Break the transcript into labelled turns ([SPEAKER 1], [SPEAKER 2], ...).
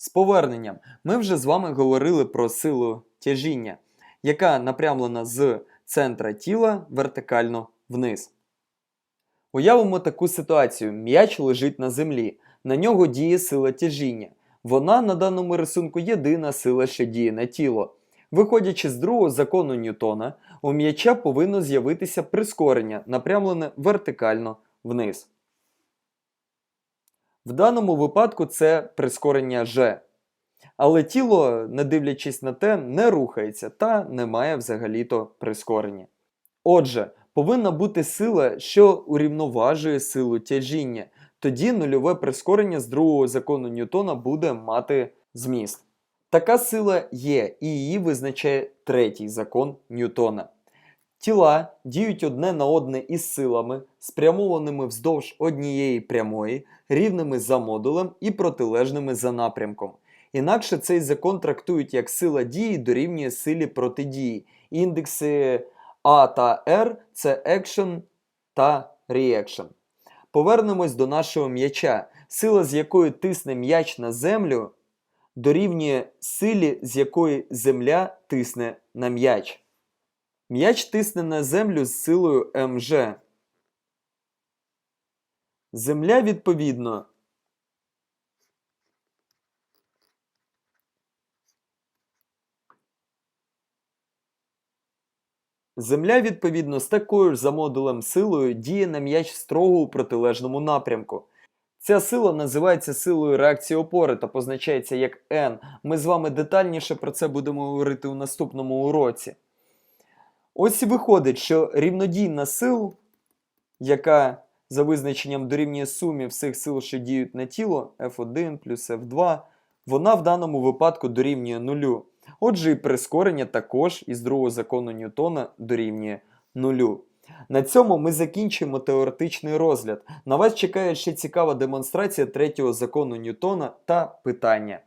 [SPEAKER 1] З поверненням ми вже з вами говорили про силу тяжіння, яка напрямлена з центра тіла вертикально вниз. Уявимо таку ситуацію: м'яч лежить на землі, на нього діє сила тяжіння. Вона на даному рисунку єдина сила, що діє на тіло. Виходячи з другого закону Ньютона, у м'яча повинно з'явитися прискорення, напрямлене вертикально вниз. В даному випадку це прискорення G. Але тіло, не дивлячись на те, не рухається та не має взагалі-то прискорення. Отже, повинна бути сила, що урівноважує силу тяжіння. Тоді нульове прискорення з другого закону Ньютона буде мати зміст. Така сила є, і її визначає третій закон Ньютона. Тіла діють одне на одне із силами, спрямованими вздовж однієї прямої, рівними за модулем і протилежними за напрямком. Інакше цей закон трактують як сила дії дорівнює силі протидії. Індекси А та R це action та reaction. Повернемось до нашого м'яча. Сила, з якою тисне м'яч на землю, дорівнює силі, з якої земля тисне на м'яч. М'яч тисне на землю з силою МЖ. Земля, відповідно, Земля, відповідно, з такою ж за модулем силою діє на м'яч строго у протилежному напрямку. Ця сила називається силою реакції опори та позначається як N. Ми з вами детальніше про це будемо говорити у наступному уроці. Ось і виходить, що рівнодійна сил, яка за визначенням дорівнює сумі всіх сил, що діють на тіло, F1 плюс F2, вона в даному випадку дорівнює нулю. Отже, і прискорення також із другого закону Ньютона дорівнює нулю. На цьому ми закінчуємо теоретичний розгляд. На вас чекає ще цікава демонстрація третього закону Ньютона та питання.